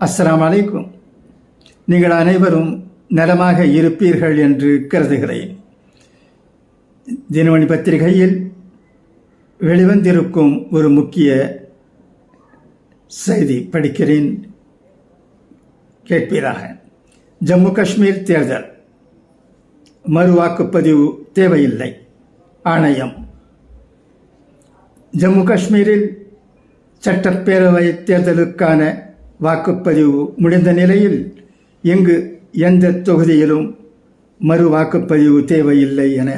அஸ்லாம் அலைக்கும். நீங்கள் அனைவரும் நலமாக இருப்பீர்கள் என்று கருதுகிறேன். தினமணி பத்திரிகையில் வெளிவந்திருக்கும் ஒரு முக்கிய செய்தி படிக்கிறேன். கேட்பீராக. ஜம்மு காஷ்மீர் தேர்தல். மறு வாக்குப்பதிவு தேவையில்லை. ஆணையம். ஜம்மு காஷ்மீரில் சட்டப்பேரவை தேர்தலுக்கான வாக்குப்பதிவு முடிந்த நிலையில் இங்கு எந்த தொகுதியிலும் மறு வாக்குப்பதிவு தேவையில்லை என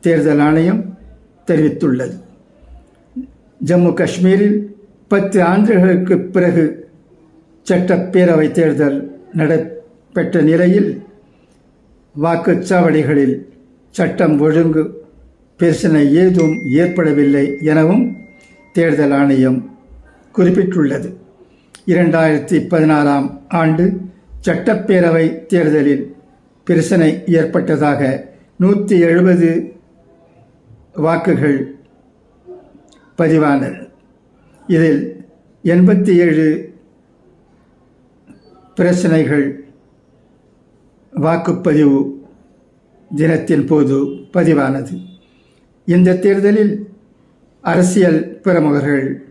தேர்தல் ஆணையம் தெரிவித்துள்ளது. ஜம்மு காஷ்மீரில் பத்து ஆண்டுகளுக்கு பிறகு சட்டப்பேரவை தேர்தல் நடைபெற்ற நிலையில் வாக்குச்சாவடிகளில் சட்டம் ஒழுங்கு பிரச்சனை ஏதும் ஏற்படவில்லை எனவும் தேர்தல் ஆணையம் குறிப்பிட்டுள்ளது. இரண்டாயிரத்தி பதினாறாம் ஆண்டு சட்டப்பேரவை தேர்தலில் பிரச்சனை ஏற்பட்டதாக நூற்றி எழுபது வாக்குகள் பதிவானது. இதில் எண்பத்தி ஏழு பிரச்சனைகள் வாக்குப்பதிவு தினத்தின் போது பதிவானது. இந்த தேர்தலில் அரசியல் பிரமுகர்கள்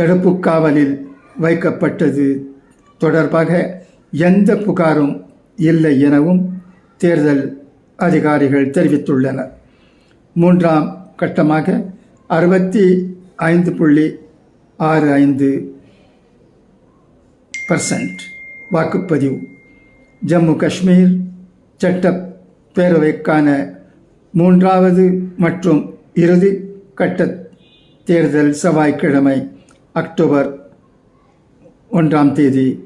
தடுப்பு காவலில் வைக்கப்பட்டது. தொடர்பாக எந்த புகாரும் இல்லை எனவும் தேர்தல் அதிகாரிகள் தெரிவித்துள்ளனர். மூன்றாம் கட்டமாக அறுபத்தி ஐந்து புள்ளி ஆறு ஐந்து பர்சன்ட் வாக்குப்பதிவு. ஜம்மு காஷ்மீர் சட்டப்பேரவைக்கான மூன்றாவது மற்றும் இறுதி கட்ட தேர்தல் செவ்வாய்க்கிழமை அக்டோபர் ஒன்றாம் தேதி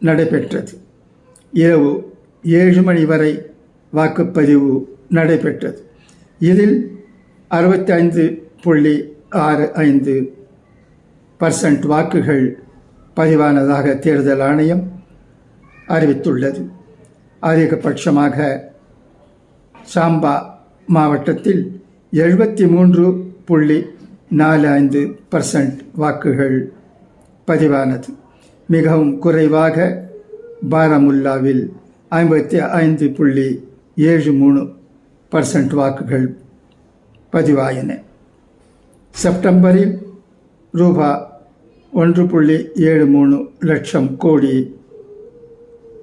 நடைபெற்றது. இரவு ஏழு மணி வரை வாக்குப்பதிவு நடைபெற்றது. இதில் அறுபத்தி ஐந்து புள்ளி ஆறு ஐந்து பர்சன்ட் வாக்குகள் பதிவானதாக தேர்தல் ஆணையம் அறிவித்துள்ளது. அதிகபட்சமாக சாம்பா மாவட்டத்தில் எழுபத்தி மூன்று புள்ளி நாலு ஐந்து பர்சன்ட் வாக்குகள் பதிவானது. மிகவும் குறைவாக பாரமுல்லாவில் ஐம்பத்தி ஐந்து புள்ளி ஏழு மூணு பர்சன்ட் வாக்குகள் பதிவாயின. செப்டம்பரில் ரூபா ஒன்று புள்ளி ஏழு மூணு லட்சம் கோடி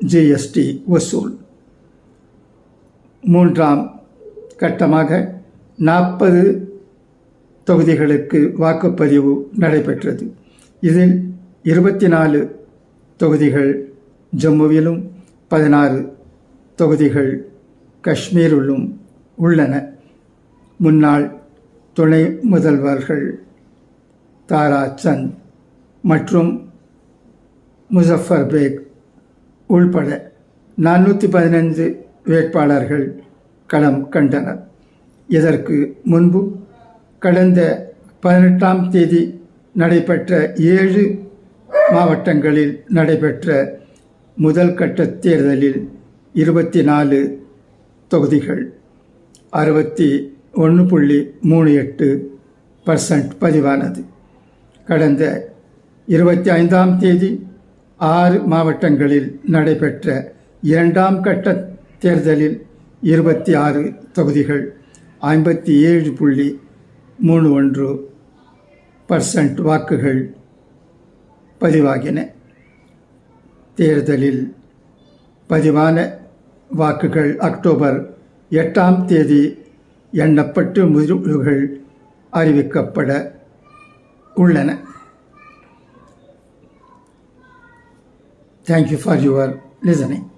ஜிஎஸ்டி வசூல். மூன்றாம் கட்டமாக நாற்பது தொகுதிகளுக்கு வாக்குப்பதிவு நடைபெற்றது. இதில் இருபத்தி நாலு தொகுதிகள் ஜம்முவிலும் பதினாறு தொகுதிகள் காஷ்மீரிலும் உள்ளன. முன்னாள் துணை முதல்வர்கள் தாரா சந்த் மற்றும் முசஃபர் பேக் உள்பட நானூற்றி பதினைந்து வேட்பாளர்கள் களம் கண்டனர். இதற்கு முன்பு கடந்த பதினெட்டாம் தேதி நடைபெற்ற ஏழு மாவட்டங்களில் நடைபெற்ற முதல் கட்ட தேர்தலில் இருபத்தி நாலு தொகுதிகள் அறுபத்தி ஒன்று புள்ளி மூணு எட்டு பர்சன்ட் பதிவானது. கடந்த இருபத்தி ஐந்தாம் தேதி ஆறு மாவட்டங்களில் நடைபெற்ற இரண்டாம் கட்ட தேர்தலில் இருபத்தி ஆறு தொகுதிகள் ஐம்பத்தி ஏழு புள்ளி மூணு ஒன்று பர்சன்ட் வாக்குகள் பதிவாகின. தேர்தலில் பதிவான வாக்குகள் அக்டோபர் எட்டாம் தேதி எண்ணப்பட்டு முடிவுகள் அறிவிக்கப்பட உள்ளன. Thank you for your listening